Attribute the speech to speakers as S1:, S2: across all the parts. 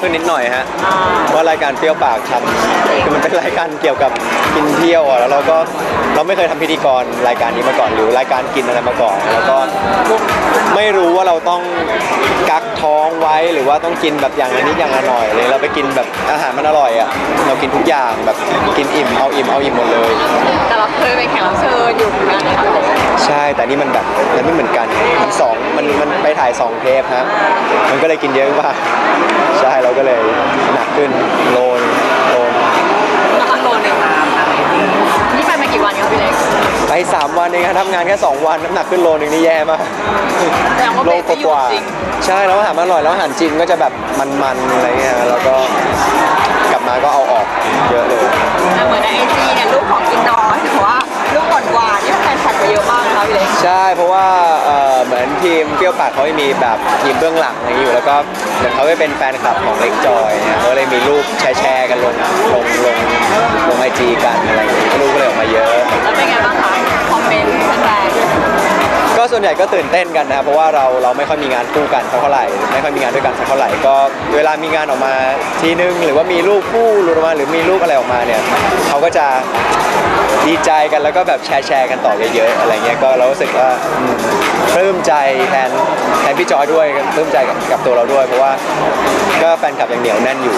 S1: ขึ้นนิดหน่อยฮะ
S2: อ่า
S1: เพราะรายการเปรี้ยวปากทำคือมันเป็นรายการเกี่ยวกับกินเที่ยวอะแล้วเราก็เราไม่เคยทำพิธีกรรายการนี้มาก่อนหรือรายการกินอะไรมาก่อน แล้วก็ไม่รู้ว่าเราต้องกักท้องไว้ หรือว่าต้องกินแบบอย่างละนิดอย่างละหน่อยเลยเราไปกินแบบอาหารมันอร่อยอะเรากินทุกอย่างแบบกินอิ่มเอาอิ่มเอาอิ่มหมดเลย
S2: แต่เราเคยเป็นแขกรับเชิญอยู่เหมือนกันนะคะ
S1: ใช่แต่นี่มันแบบมันไม่เหมือนกันมันสองมันมันไปถ่ายสองเทปฮะมันก็เลยกินเยอะกว่าใช่เราก็เลยหนักขึ้นโลนโลน
S2: น้ำหนักโลนึงนี่ไปมากี่วันครับพี่เล็ก
S1: ไปสามวันเองครับทำงานแค่สองวันน้ำหนักขึ้นโลนึงนี่แย่มาก
S2: แสดงว่า
S1: โล
S2: เบรก
S1: ก
S2: ไม่อยู่
S1: ว่า
S2: จริง
S1: ๆใช่แล้วอาหารมันอร่อยแล้วอาหารจีนก็จะแบบมันๆอะไรเงี้ยแล้วก็กลับมาก็เอาออกเยอะเลย
S2: แต่เหมือนในไอจีเนี่ยรูปของกินน้อยแต่ว่ารูปหวานหวานๆนี่แฟนคลับไปเยอะมากนะคะพี่เล็ก
S1: ใช่เพราะว่าเอ่อเหมือนทีมเปรี้ยวปากเขาจะมีแบบทีมเบื้องหลังอะไรอย่างนี้อยู่แล้วก็เหมือนเขาไปเป็นแฟนคลับของเล็กจอยเนี่ยเขาเลยมีรูปแชร์แชร์กันลงลงลงลงไอจีกันอะไรอย่างนี้รูปก็เลยออกมาเยอะ
S2: แล้วเป็นไงบ้างคะคอมเมนต์แฟน
S1: ก็ส่วนใหญ่ก็ตื่นเต้นกันนะครับเพราะว่าเราเราไม่ค่อยมีงานคู่กันสักเท่าไหร่ไม่ค่อยมีงานด้วยกันสักเท่าไหร่ก็เวลามีงานออกมาทีนึงหรือว่ามีรูปคู่หลุดออกมาหรือมีรูปอะไรออกมาเนี่ยเขาก็จะดีใจกันแล้วก็แบบแชร์แชร์กันต่อเยอะๆอะไรเงี้ยก็เรารู้สึกว่าอืมปลื้มใจแทนแทนพี่จอยด้วยปลื้มใจกับกับตัวเราด้วย เพราะว่า แฟนคลับยังเหนียวแน่นอยู่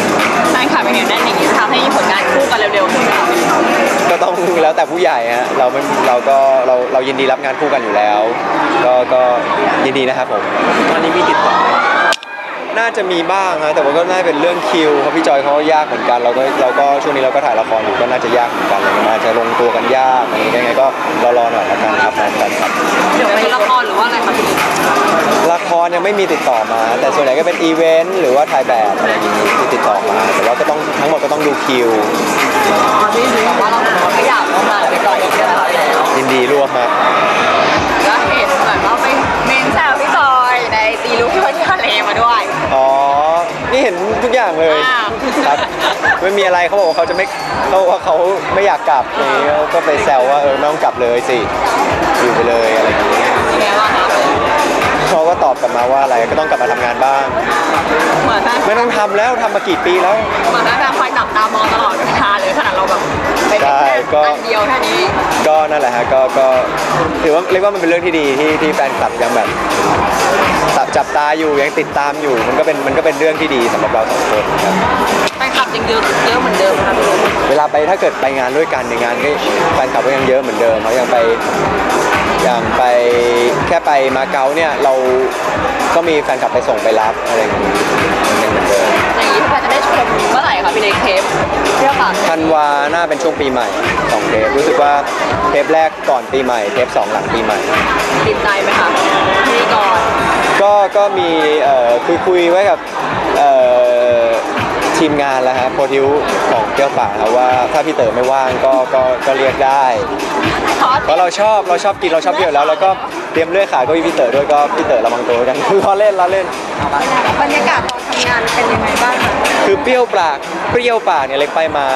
S2: ๆแฟนคลับเป็นอย่างนั้นอย่างนี้ทำให้ผลงานคู่กันเร็วๆขึ้นไหมคะพี่เล็ก
S1: ก็ต้องแล้วแต่ผู้ใหญ่ฮะเราไม่เราก็เราเรายินดีรับงานคู่กันอยู่แล้ว ก็ก็ยินดีนะครับผม ตอนนี้มีติดต่อน่าจะมีบ้างฮะแต่ว่าก็น่าจะเป็นเรื่องคิวเพราะพี่จอยเขาก็ยากเหมือนกันเราก็เราก็ช่วงนี้เราก็ถ่ายละครอยู่ก็น่าจะยากเหมือนกันอะไรเงี้ยอาจจะลงตัวกันยากอะไรเงี้ยยังไงก็รอรอหน่อยละกันครับแฟนคลับ
S2: เดี๋ยวเป็นละครหรือว่าอะไรคะ
S1: ไม่มีติดต่อมา แต่ส่วนใหญ่ก็เป็นอีเวนต์หรือว่าถ่ายแบบอะไรอย่างงี้ที่ติดต่อมาแต่ว่าก็ต้องทั้งหมดก็ต้องดูคิว
S2: แต่ว่าเราไม่อยากร่วมงานกับพี่จอยอีกแล้ว
S1: ยินดีร่วมฮะ
S2: แล้วเห็นเหมือนว่าไปเมนแซวพี่จอยในตีลูกที่วันที่ทะเลมาด้วย
S1: อ๋อนี่เห็นทุกอย่างเลย
S2: อ้าว
S1: ครับไม่มีอะไรเขาบอกว่าเขาจะไม่เขาบอกว่าเขาไม่อยากกลับอย่างนี้เขาก็ไปแซวว่าเออไม่ต้องกลับเลยสิอยู่ไปเลยอะไรอย่างนี้
S2: ยังไงบ้างคะ
S1: เขาก็ตอบกลับมาว่าอะไรก็ต้องกลับมาทำงานบ้าง
S2: เหมือนแฟน
S1: ไม่ต้องทำแล้วทำมากี่ปีแล้ว
S2: เหมือนแฟนคอยจับตามองตลอดเวลาเลยขนาดเราแบบไปเป็น
S1: ใช่
S2: แค่
S1: ก็
S2: อันเดียวแค่นี้
S1: ก็นั่นแหละฮะก็ก็ถือว่าเรียกว่ามันเป็นเรื่องที่ดีที่ที่แฟนคลับยังแบบจับจับตาอยู่ยังติดตามอยู่ มันก็เป็นมันก็เป็นเรื่องที่ดีสำหรับเราสองคนครับ
S2: แฟนคลับยังเยอะเยอะเหมือนเดิมนะคะพี่ลูก
S1: เวลาไปถ้าเกิดไปงานด้วยกันในยงานก็แฟนคลับก็ยังเยอะเหมือนเดิมเขายังไป อย่างไปแค่ไปมาเก๊าเนี่ยเราก็มีแฟนคลับไปส่งไปรับอะไรอย่างนี้ยังเหมือนเดิม
S2: อย่างนี้แฟนจะได้ชมเมื่อไหร่คะพี่เล็กเทปเที่ยวปาก
S1: ธันวาหน้าเป็นช่วงปีใหม่สองเทปรู้สึกว่าเทปแรกก่อนปีใหม่ เทปสองหลังปีใหม่
S2: ติดใจไหมคะพี่ก่อน
S1: ก็ก็มีเอ่อคุยคุยไว้กับเอ่อ ทีมงานแล้วฮะโปรดิวของเกียวป่าครับว่าถ้าพี่เต๋อไม่ว่างก็ก็ก็เรียกได้ เพราะเราชอบเราชอบกินเราชอบเที่ยวแล้วแล้วก็เตรียมเลื่อยขาก็มีพี่เต๋อด้วยก็พี่เต๋อระวังตัวกันล้อเล่นล้อเล่น
S2: บรรยากาศตอนทำงานเป็นยังไงบ้างคะ
S1: คือเปรี้ยวปากเปรี้ยวปากเนี่ยเล็กไปมา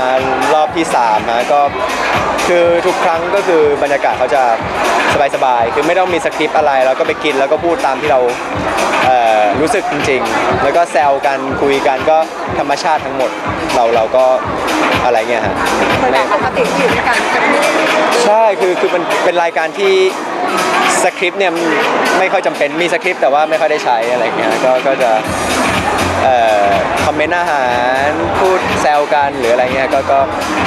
S1: รอบที่3นะก็คือทุกครั้งก็คือบรรยากาศเขาจะสบายๆคือไม่ต้องมีสคริปต์อะไรแล้วก็ไปกินแล้วก็พูดตามที่เราเอ่อ รู้สึกจริง ๆ แล้วก็แซวกันคุยกันก็ธรรมชาติทั้งหมด เราเราก็อะไรเงี้ยฮะ
S2: เหมือนแบบปกติที่อยู่ด้วยกันจะไม่ได้
S1: ใช่คือคือมันเป็นรายการที่สคริปต์เนี่ยไม่ค่อยจำเป็นมีสคริปต์แต่ว่าไม่ค่อยได้ใช้อะไรอย่างเงี้ยก็ก็จะเอ่อคอมเมนต์อาหารพูดแซวกันหรืออะไรเงี้ยก็ก็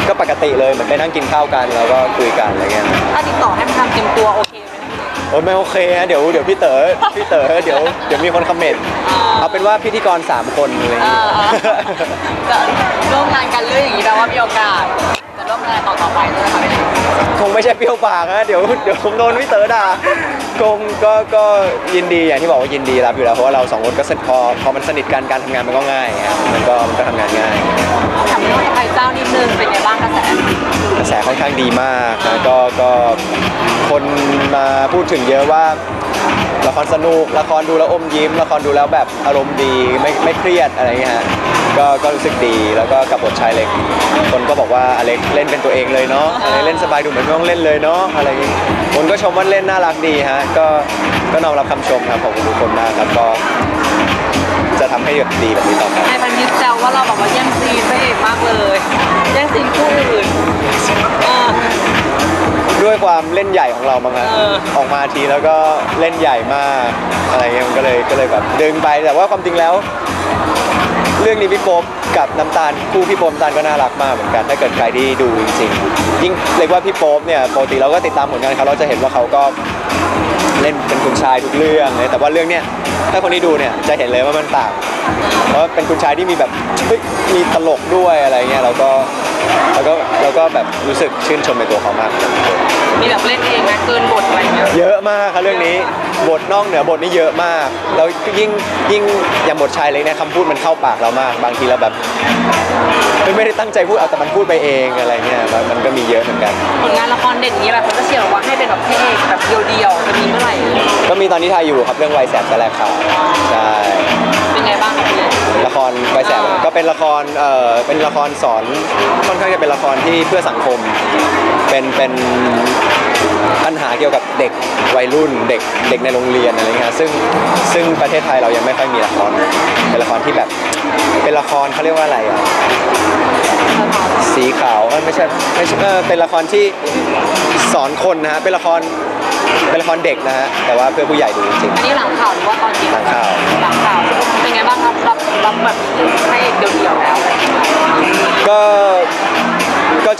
S1: ก็ปกติเลยเหมือนไปนั่งกินข้าวกันแล้วก็คุยกันอะไรเงี้ย
S2: ถ้าติดต่อให้มัน โอ้
S1: ยไม่โอเคฮะเดี๋ยวเดี๋ยวพี่เต๋อพี่เต๋อเดี๋ยวเดี๋ยวมีคนคอมเมนต์เอาเป็นว่าพิธีกรสามคนอะไรอย่าง
S2: เอ
S1: เงี้ย
S2: อจะร่วมงานกันเรื่องอย่างนี้แปลว่ามีโอกาส จะร่วมงานต่อต่อๆไปใช่ไหมคะพี่เล็ก
S1: คงไม่ใช่เปรี้ยวปากนะเดี๋ยวเดี๋ยวผมโดนพี่เต๋อด่าคงก็ก็ยินดีอย่างที่บอกว่ายินดีรับอยู่แล้วเพราะว่าเราสองคนก็สนิทพอพอมันสนิทกันการทำงานมันก็ง่ายครับมันก็มันก็ทำงานง่าย
S2: ถามเรื่องไทยเจ้านิดนึงเป็นไงบ้างกระ แส
S1: กระแสค่อนข้างดีมากนะก็ก็คนมาพูดถึงเยอะว่าละครสนุกละครดูแล้วอมยิ้ม ละครดูแล้วแบบอารมณ์ดีไม่ไม่เครียดอะไรเงี้ยฮะก็ก็รู้สึกดีแล้วก็กับบทชายเล็ก คนก็บอกว่าอเล็กเล่นเป็นตัวเองเลยเนาะอะไรเล่นสบายดูเหมือนไม่ต้องเล่นเลยเนาะอะไรอย่างงี้คนก็ชมว่าเล่นน่ารักดีฮะก็ก็น้อมรับคำชมครับขอบคุณทุกคนมากครับก็จะทำให้ให้แบบดีแบบนี้ต่อไป
S2: ในพันทิปแซวว่าเราแบบว่าแย่งซีนพระเอกมากเลย แย่งซีนคู่อื่นเออ
S1: ด้วยความเล่นใหญ่ของเรามั้งฮะ
S2: เออ
S1: ออกมาทีแล้วก็เล่นใหญ่มากอะไรเงี้ยมันก็เลยก็เลยแบบดึงไปแต่ว่าความจริงแล้ว เรื่องนี้พี่โป๊ปกับน้ำตาลคู่พี่โป๊ปน้ำตาลก็น่ารักมากเหมือนกัน ถ้าเกิดใครที่ดูจริงๆยิ่งเรียกว่าพี่โป๊ปเนี่ยปกติเราก็ติดตามผลงานเขาเราจะเห็นว่าเขาก็ เล่นเป็นคุณชายทุกเรื่องเลยแต่ว่าเรื่องเนี้ยถ้าคนที่ดูเนี่ยจะเห็นเลยว่ามันต่างเพราะเป็นคุณชายที่มีแบบเฮ้ยมีตลกด้วยอะไรเงี้ยเราก็เราก็เราก็แบบรู้สึกชื่นชมในตัวเขามาก
S2: มีแบบเล่นเองนะเกินบทอะไรอย่างเงี้ย
S1: เยอะมากครับเรื่องนี้บทนอกเหนือบทนี่เยอะมากแล้วยิ่งยิ่งอย่างบทชายเล็กเนี่ยคำพูดมันเข้าปากเรามาก บางทีเราแบบ ไม่ได้ตั้งใจพูดเอาแต่มันพูดไปเองอะไรเงี้ยแล้วมันก็มีเยอะเหมือนกัน
S2: ผลงานละครเด่นนี้แบบเขาจะเชียร์ว่าให้เป็นแบบพระเอกแบบเดียวๆจะมีเมื่อไหร่
S1: ก็มีตอนนี้ถ่ายอยู่ครับเรื่องวัยแสบแต่แรกข่าวใช่
S2: เป็นไงบ้างครับพี่
S1: ละครวัยแสบก็เป็นละครเอ่อเป็นละครสอนค่อนข้างจะเป็นละครที่เพื่อสังคม เป็นเป็น ปัญหาเกี่ยวกับเด็กวัยรุ่นเด็กเด็กในโรงเรียนอะไรเงี้ยซึ่งซึ่งประเทศไทยเรายังไม่ค่อยมีละครเป็นละครที่แบบเป็นละครเขาเรียกว่าอะไรอะสีขาวเอ้ยไม่ใช่ไม่ใช่เออเป็นละครที่สอนคนนะฮะเป็นละครเป็นละครเด็กนะฮะแต่ว่าเพื่อผู้ใหญ่ดูจริง
S2: อันนี้หลังข่าวหรือว่าตอนจริง
S1: หลังข่าว
S2: หลังข่าวเป็นไงบ้างครับรับรับแบบพระเอกเดียวๆแล้ว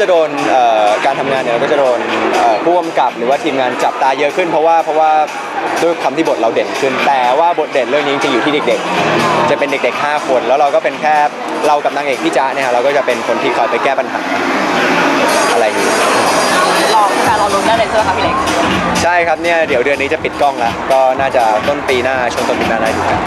S1: จะโดนเอ่อการทำงานเนี่ยก็จะโดนเอ่อผู้กำกับหรือว่าทีมงานจับตาเยอะขึ้นเพราะว่าเพราะว่าด้วยคำที่บทเราเด่นขึ้น แต่ว่าบทเด่นเรื่องนี้จริงๆอยู่ที่เด็กๆ จะเป็นเด็ก ๆ 5 คนแล้วเราก็เป็นแค่เรากับนางเอกพี่จ๊ะเนี่ยฮะเราก็จะเป็นคนที่คอยไปแก้ปัญหาอะไรอย่างนี้
S2: รอการรอลุ้นได้เลยใช่ไหมครับพี่เล็ก
S1: ใช่ครับเนี่ยเดี๋ยวเดือนนี้จะปิดกล้องแล้วก็น่าจะต้นปีหน้าช่วงต้นปีหน้าได้ดูกัน